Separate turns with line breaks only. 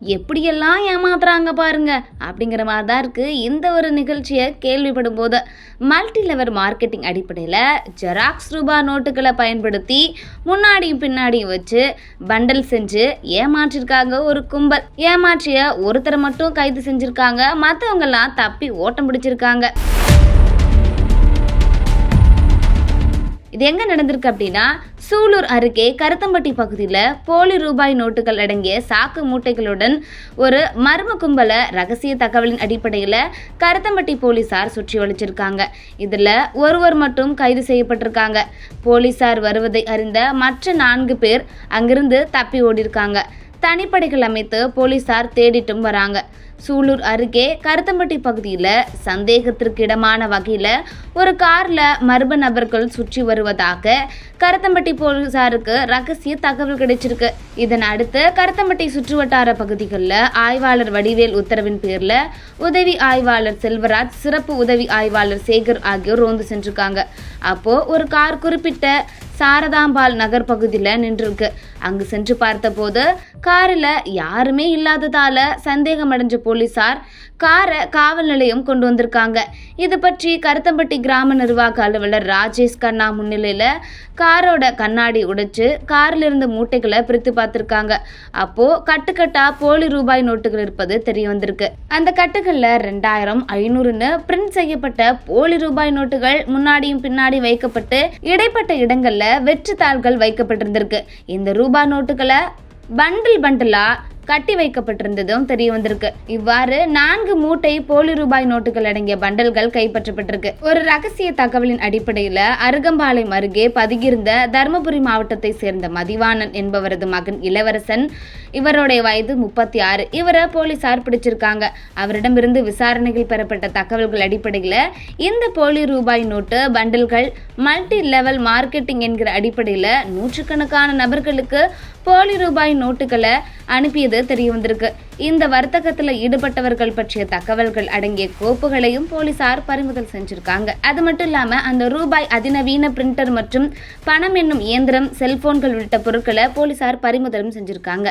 எப்படியெல்லாம் ஏமாத்துறாங்க பாருங்க அப்படிங்கிற மாதிரி தான் இருக்குது இந்த ஒரு நிகழ்ச்சியை கேள்விப்படும் போது மல்டி லெவல் மார்க்கெட்டிங் அடிப்படையில் ஜெராக்ஸ் ரூபா நோட்டுகளை பயன்படுத்தி முன்னாடியும் பின்னாடியும் வச்சு பண்டல் செஞ்சு ஏமாற்றிருக்காங்க ஒரு கும்பல். ஏமாற்றிய ஒருத்தரை மட்டும் கைது செஞ்சிருக்காங்க மற்றவங்கெல்லாம் தப்பி ஓட்டம் பிடிச்சிருக்காங்க. இது எங்க நடந்திருக்கு அப்படின்னா சூலூர் அருகே கருத்தம்பட்டி பகுதியில் போலி ரூபாய் நோட்டுகள் அடங்கிய சாக்கு மூட்டைகளுடன் ஒரு மர்ம கும்பலை ரகசிய தகவலின் அடிப்படையில் கருத்தம்பட்டி போலீசார் சுற்றி வளைச்சிருக்காங்க இதில் ஒருவர் மட்டும் கைது செய்யப்பட்டிருக்காங்க. போலீசார் வருவதை அறிந்த மற்ற நான்கு பேர் அங்கிருந்து தப்பி ஓடிருக்காங்க தனிப்படைகள் அமைத்து போலீசார் தேடிட்டும் வராங்க. சூலூர் அருகே கருத்தம்பட்டி பகுதியில் சந்தேகத்திற்கு இடமான வகையில் ஒரு காரில் மர்ம நபர்கள் சுற்றி வருவதாக கருத்தம்பட்டி போலீசாருக்கு ரகசிய தகவல் கிடைச்சிருக்கு. இதன் அடுத்து கருத்தம்பட்டி சுற்றுவட்டார பகுதிகளில் ஆய்வாளர் வடிவேல் உத்தரவின் பேரில் உதவி ஆய்வாளர் செல்வராஜ் சிறப்பு உதவி ஆய்வாளர் சேகர் ஆகியோர் ரோந்து சென்றிருக்காங்க. அப்போ ஒரு கார் குறிப்பிட்ட சாரதாம்பாள் நகர் பகுதியில் நின்றிருக்கு. அங்கு சென்று பார்த்தபோது காரில் யாருமே இல்லாததால சந்தேகம் அடைஞ்ச போலீசார் காரை காவல் நிலையம் கொண்டு வந்திருக்காங்க. இது பற்றி கருத்தம்பட்டி கிராம நிர்வாக அலுவலர் ராஜேஷ் கண்ணா முன்னிலையில் காரோட கண்ணாடி உடைச்சு காரில் இருந்த மூட்டைகளை பிரித்து பார்த்துருக்காங்க. அப்போ கட்டுக்கட்டா போலி ரூபாய் நோட்டுகள் இருப்பது தெரிய வந்திருக்கு. அந்த கட்டுகளில் ரெண்டாயிரம் ஐநூறுன்னு பிரிண்ட் செய்யப்பட்ட போலி ரூபாய் நோட்டுகள் முன்னாடியும் பின்னாடி வைக்கப்பட்டு இடைப்பட்ட இடங்கள்ல வெற்று தாள்கள் வைக்கப்பட்டிருந்திருக்கு. இந்த ரூபாய் நோட்டுகளை பண்டில் பண்டிலா கட்டி வைக்கப்பட்டிருந்ததும் தெரிய வந்திருக்கு. இவ்வாறு நான்கு மூட்டை போலி ரூபாய் நோட்டுகள் அடங்கிய பண்டல்கள் கைப்பற்றப்பட்டிருக்கு. ஒரு ரகசிய தகவலின் அடிப்படையில் அருகம்பாளையம் அருகே பதுகியிருந்த தருமபுரி மாவட்டத்தை சேர்ந்த மதிவாணன் என்பவரது மகன் இளவரசன் இவருடைய வயது முப்பத்தி ஆறு. இவரை போலீசார் பிடிச்சிருக்காங்க. அவரிடமிருந்து விசாரணைகள் பெறப்பட்ட தகவல்கள் அடிப்படையில் இந்த போலி ரூபாய் நோட்டு பண்டல்கள் மல்டி லெவல் மார்க்கெட்டிங் என்கிற அடிப்படையில் நூற்றுக்கணக்கான நபர்களுக்கு போலி ரூபாய் நோட்டுகளை அனுப்பியது தெரிய வந்திருக்கு இந்த வர்த்தகத்தில் ஈடுபட்டவர்கள் பற்றிய தகவல்கள் அடங்கிய கோப்புகளையும் போலீசார் பறிமுதல் செஞ்சிருக்காங்க. அது மட்டும் இல்லாம அந்த ரூபாய் அதிநவீன பிரிண்டர் மற்றும் பணம் என்னும் இயந்திரம் செல்போன்கள் உள்ளிட்ட பொருட்களை போலீசார் பறிமுதலும் செஞ்சிருக்காங்க.